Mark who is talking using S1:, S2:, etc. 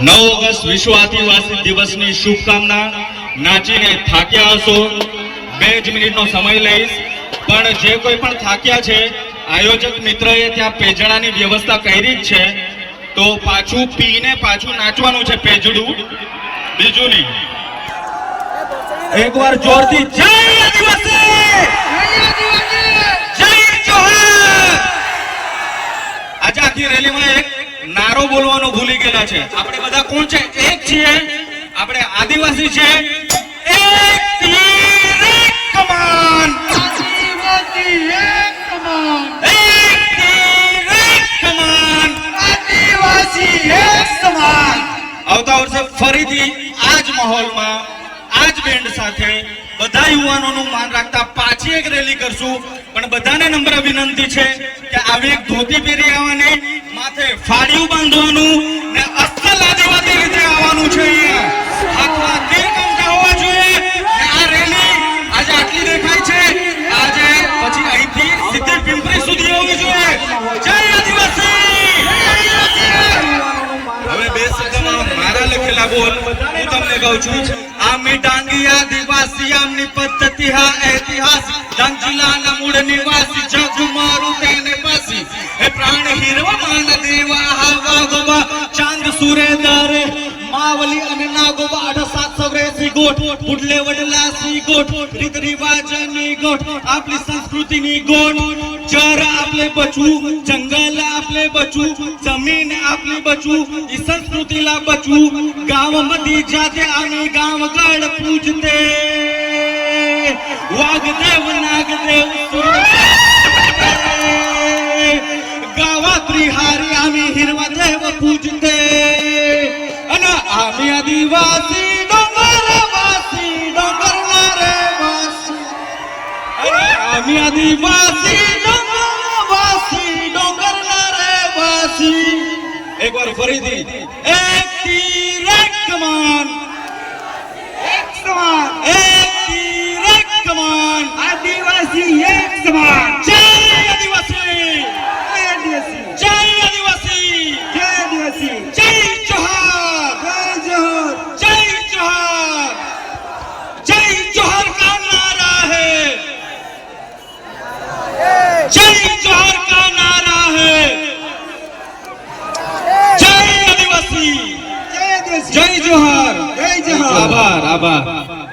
S1: નવ ઓગસ્ટ વિશ્વ આદિવાસી દિવસની શુભકામના નાચીને થાક્યા હશો. બે જ મિનિટનો સમય લઈશ. પણ જે કોઈ પણ થાક્યા છે, આયોજક મિત્રએ ત્યાં પેજડાની વ્યવસ્થા કરી જ છે. તો પાછું પીને પાછું નાચવાનું છે પેજડું. બીજું નહીં. એકવાર જોરથી જય આદિવાસી! જય જોહાર આજે આખી રેલીમાં એક નારો બોલવાનો ભૂલી ગયેલા છે. આપણે બધા કોણ છે? એક છીએ. આપણે આદિવાસી છે. આવતા વર્ષે ફરીથી આ માહોલમાં આ બેન્ડ સાથે બધા યુવાનોનું માન રાખતા પાછી એક રેલી કરશું. પણ બધાને નમ્ર વિનંતી છે કે આવી એક ધોતી પહેરી આવવાની માથે ફાળિયું બાંધવાનું બોલ, હું તમને કહું છું. આમી ડાંગી દિવાસી, આમની પદ્ધતિ હા ઐતિહાસિક. ડાંગ જિલ્લાના મૂળ નિવાસી જગ મારું તેને પાસી. હે પ્રાણ હીરવા માન દેવા હા વાગવા ચાંદ સુરે નાવલી અને નાગોબ આઠ સાત ગોઠ બુડલે વડલા ગોઠ રીત રિવાજની ગોઠ આપણી સંસ્કૃતિની ગોઠ જર આપણે બચવું જંગલ આપણે બચવું જમીન આપણે બચવું ઈ સંસ્કૃતિલા બચવું ગામ મધી જાતે આની ગામ ગળ પૂજતે વાગદેવ નાગદેવ ગાવા ત્રિહારી આમી હિરવા દેવ પૂજતે আমি আদিবাসী ডঙ্গরবাসী ডঙ্গর নারে বাসী। আমি আদিবাসী ডঙ্গরবাসী
S2: ডঙ্গর নারে
S1: বাসী। একবার ফরিদি, একটি
S2: রেকমান। Và